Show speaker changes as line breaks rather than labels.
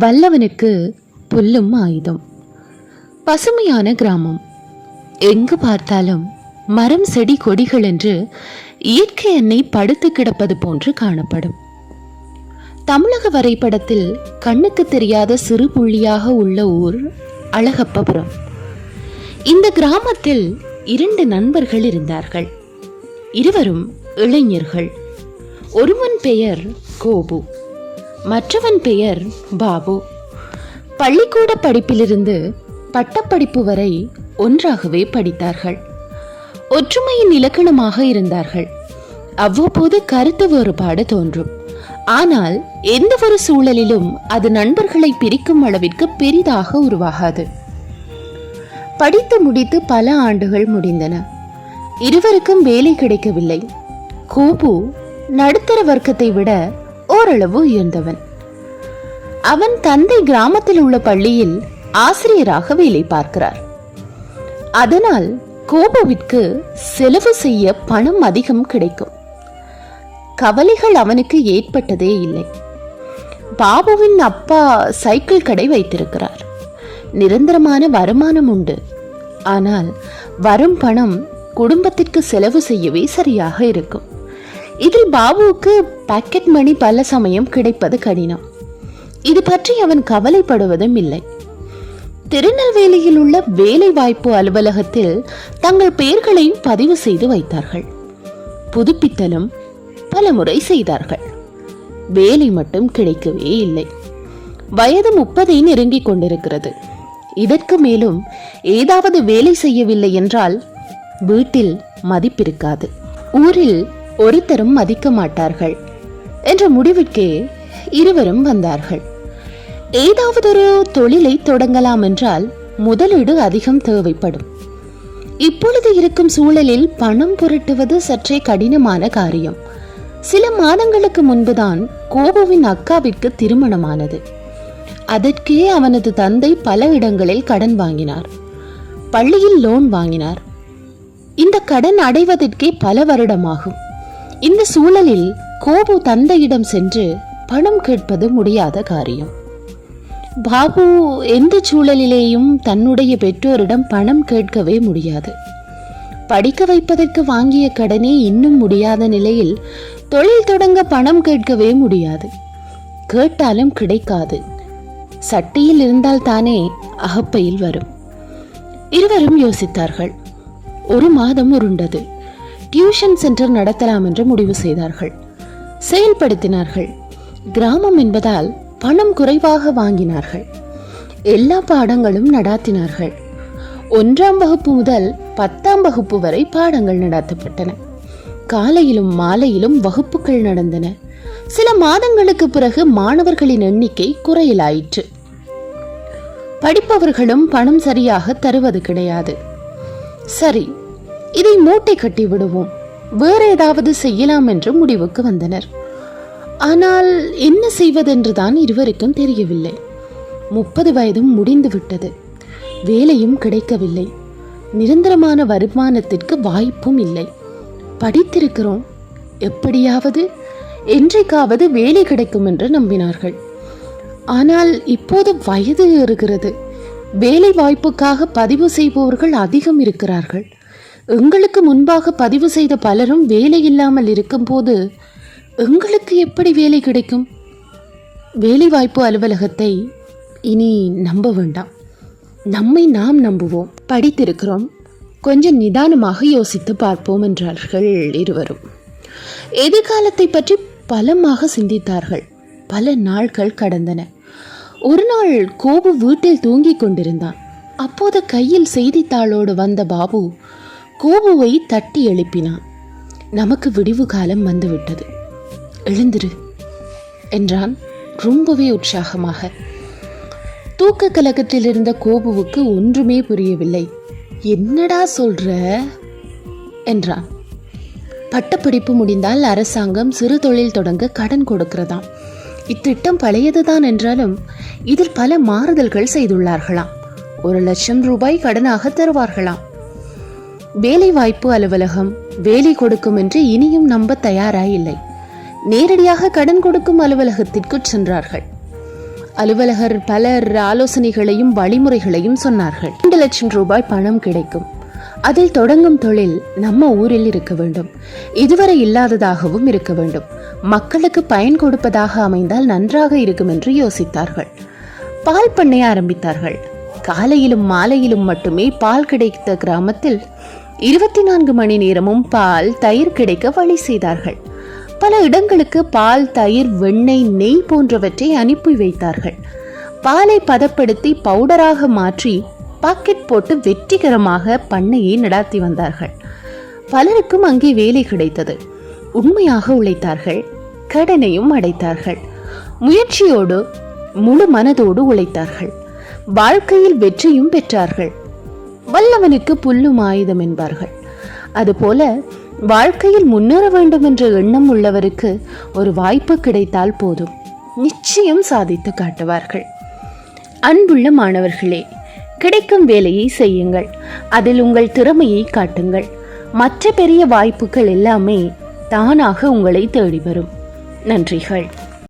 வல்லவனுக்கு புல்லும் ஆயுதம். பசுமையான கிராமம். எங்கு பார்த்தாலும் மரம் செடி கொடிகள் என்று இயற்கை எண்ணெய் படுத்து கிடப்பது போன்று காணப்படும். தமிழக வரைபடத்தில் கண்ணுக்கு தெரியாத சிறு புள்ளியாக உள்ள ஊர் அழகப்பபுரம். இந்த கிராமத்தில் இரண்டு நண்பர்கள் இருந்தார்கள். இருவரும் இளைஞர்கள். ஒருவன் பெயர் கோபு. மற்றவன் பெயர் பாபு. பள்ளிக்கூட படிப்பிலிருந்து பட்டப்படிப்பு வரை ஒன்றாகவே படித்தார்கள். ஒற்றுமையின் இலக்கணமாக இருந்தார்கள். அவ்வப்போது கருத்து வேறுபாடு தோன்றும். ஆனால் எந்த ஒரு சூழலிலும் அது நண்பர்களை பிரிக்கும் அளவிற்கு பெரிதாக உருவாகாது. படித்து முடித்து பல ஆண்டுகள் முடிந்தன. இருவருக்கும் வேலை கிடைக்கவில்லை. கோபு நடுத்தர வர்க்கத்தை விட ஓரளவு உயர்ந்தவன். அவன் தந்தை கிராமத்தில் உள்ள பள்ளியில் ஆசிரியராக வேலை பார்க்கிறார். அதனால் கோபுவிற்கு செலவு செய்ய பணம் அதிகம் கிடைக்கும். கவலைகள் அவனுக்கு ஏற்பட்டதே இல்லை. பாபுவின் அப்பா சைக்கிள் கடை வைத்திருக்கிறார். நிரந்தரமான வருமானம் உண்டு. ஆனால் வரும் பணம் குடும்பத்திற்கு செலவு செய்யவே சரியாக இருக்கும். இதில் பாபுவுக்கு பாக்கெட் மணி பல சமயம் கிடைப்பது கடினம். இது பற்றி அவன் கவலைப்படுவதும் இல்லை. திருநெல்வேலியில் உள்ள வேலை வாய்ப்பு அலுவலகத்தில் தங்கள் பெயர்களையும் பதிவு செய்து வைத்தார்கள். புதுப்பித்தலும் பல முறை செய்தார்கள். வேலை மட்டும் கிடைக்கவே இல்லை. வயது முப்பதை நெருங்கிக் கொண்டிருக்கிறது. இதற்கு மேலும் ஏதாவது வேலை செய்யவில்லை என்றால் வீட்டில் மதிப்பிருக்காது. ஊரில் ஒருத்தரும் மதிக்க மாட்டார்கள். என்ற முடிவிற்கே இருவரும் வந்தார்கள். ஏதாவது ஒரு தொழிலை தொடங்கலாம் என்றால் முதலீடு அதிகம் தேவைப்படும். இப்பொழுது இருக்கும் சூழலில் பணம் புரட்டுவது சற்றே கடினமான காரியம். சில மாதங்களுக்கு முன்புதான் கோபுவின் அக்காவிற்கு திருமணமானது. அதற்கே அவனது தந்தை பல இடங்களில் கடன் வாங்கினார். பள்ளியில் லோன் வாங்கினார். இந்த கடன் அடைவதற்கே பல வருடமாகும். இந்த சூழலில் கோபு தந்தையிடம் சென்று பணம் கேட்பது முடியாத காரியம். பாபு எந்த சூழலிலேயும் தன்னுடைய பெற்றோரிடம் பணம் கேட்கவே முடியாது. படிக்க வைப்பதற்கு வாங்கிய கடனே இன்னும் முடியாத நிலையில் தொழில் தொடங்க பணம் கேட்கவே முடியாது. கேட்டாலும் கிடைக்காது. சட்டியில் இருந்தால் தானே அகப்பையில் வரும். இருவரும் யோசித்தார்கள். ஒரு மாதம் உருண்டது. டியூஷன் சென்டர் நடத்தலாம் என்று முடிவு செய்தார்கள். செயல்படுத்தினார்கள். கிராமம் என்பதால் பணம் குறைவாக வாங்கினார்கள். எல்லா பாடங்களும் நடாத்தினார்கள். ஒன்றாம் வகுப்பு முதல் பத்தாம் வகுப்பு வரை பாடங்கள் நடாத்தப்பட்டன. காலையிலும் மாலையிலும் வகுப்புகள் நடந்தன. சில மாதங்களுக்கு பிறகு மாணவர்களின் எண்ணிக்கை குறையலாயிற்று. படிப்பவர்களும் பணம் சரியாக தருவது கிடையாது. சரி இதை மூட்டை கட்டி விடுவோம். வேற ஏதாவது செய்யலாம் என்று முடிவுக்கு வந்தனர். ஆனால் என்ன செய்வதென்றுதான் இருவருக்கும் தெரியவில்லை. முப்பது வயதும் முடிந்து விட்டது. வேலையும் கிடைக்கவில்லை. நிரந்தரமான வருமானத்திற்கு வாய்ப்பும் இல்லை. படித்திருக்கிறோம். எப்படியாவது என்றைக்காவது வேலை கிடைக்கும் என்று நம்பினார்கள். ஆனால் இப்போது வயது ஏறுகிறது. வேலை வாய்ப்புக்காக பதிவு செய்பவர்கள் அதிகம் இருக்கிறார்கள். எங்களுக்கு முன்பாக பதிவு செய்த பலரும் வேலை இல்லாமல் இருக்கும்போது எங்களுக்கு எப்படி வேலை கிடைக்கும்? வேலைவாய்ப்பு அலுவலகத்தை இனி நம்ப வேண்டாம். நம்மை நாம் நம்புவோம். படித்திருக்கிறோம். கொஞ்சம் நிதானமாக யோசித்து பார்ப்போம் என்றார்கள் இருவரும். எதிர்காலத்தை பற்றி பலமாக சிந்தித்தார்கள். பல நாட்கள் கடந்தன. ஒரு நாள் கோபு வீட்டில் தூங்கிக் கொண்டிருந்தான். அப்போது கையில் செய்தித்தாளோடு வந்த பாபு கோபுவை தட்டி எழுப்பினான். நமக்கு விடிவு காலம் வந்துவிட்டது. எழுந்திரு என்றான் ரொம்பவே உற்சாகமாக. தூக்க கலக்கத்தில் இருந்த கோபுவுக்கு ஒன்றுமே புரியவில்லை. என்னடா சொல்ற? என்றான். பட்டப்படிப்பு முடிந்தால் அரசாங்கம் சிறு தொழில் தொடங்க கடன் கொடுக்கிறதாம். இத்திட்டம் பழையதுதான் என்றாலும் இதில் பல மாறுதல்கள் செய்துள்ளார்களாம். ஒரு லட்சம் ரூபாய் கடனாக தருவார்களாம். வேலைவாய்ப்பு அலுவலகம் வேலை கொடுக்கும் என்று இனியும் நம்ப தயாராயில்லை. நேரடியாக கடன் கொடுக்கும் அலுவலகத்திற்கு சென்றார்கள். அலுவலகர் பலர் ஆலோசனைகளையும் வழிமுறைகளையும் சொன்னார்கள். இரண்டு லட்சம் ரூபாய் பணம் கிடைக்கும். அதில் தொடங்கும் தொழில் நம்ம ஊரில் இருக்க வேண்டும். இதுவரை இல்லாததாகவும் இருக்க வேண்டும். மக்களுக்கு பயன் கொடுப்பதாக அமைந்தால் நன்றாக இருக்கும் என்று யோசித்தார்கள். பால் பண்ணை ஆரம்பித்தார்கள். காலையிலும் மாலையிலும் மட்டுமே பால் கிடைத்த கிராமத்தில் இருபத்தி நான்கு மணி நேரமும் பால் தயிர் கிடைக்க வழி செய்தார்கள். பல இடங்களுக்கு பால் தயிர் வெண்ணெய் நெய் போன்றவற்றை அனுப்பி வைத்தார்கள். பாலை பதப்படுத்தி பவுடராக மாற்றி பாக்கெட் போட்டு வெற்றிகரமாக பண்ணையை நடாத்தி வந்தார்கள். பலருக்கும் அங்கே வேலை கிடைத்தது. உண்மையாக உழைத்தார்கள். கடனையும் அடைத்தார்கள். முயற்சியோடு முழு மனதோடு உழைத்தார்கள். வாழ்க்கையில் வெற்றியும் பெற்றார்கள். வல்லவனுக்கு புல்லும் ஆயுதம் என்பார்கள். அதுபோல வாழ்க்கையில் முன்னேற வேண்டும் என்ற எண்ணம் உள்ளவருக்கு ஒரு வாய்ப்பு கிடைத்தால் போதும். நிச்சயம் சாதித்து காட்டுவார்கள். அன்புள்ள மாணவர்களே கிடைக்கும் வேலையை செய்யுங்கள். அதில் உங்கள் திறமையை காட்டுங்கள். மற்ற பெரிய வாய்ப்புகள் எல்லாமே தானாக உங்களை தேடி வரும் நன்றிகள்.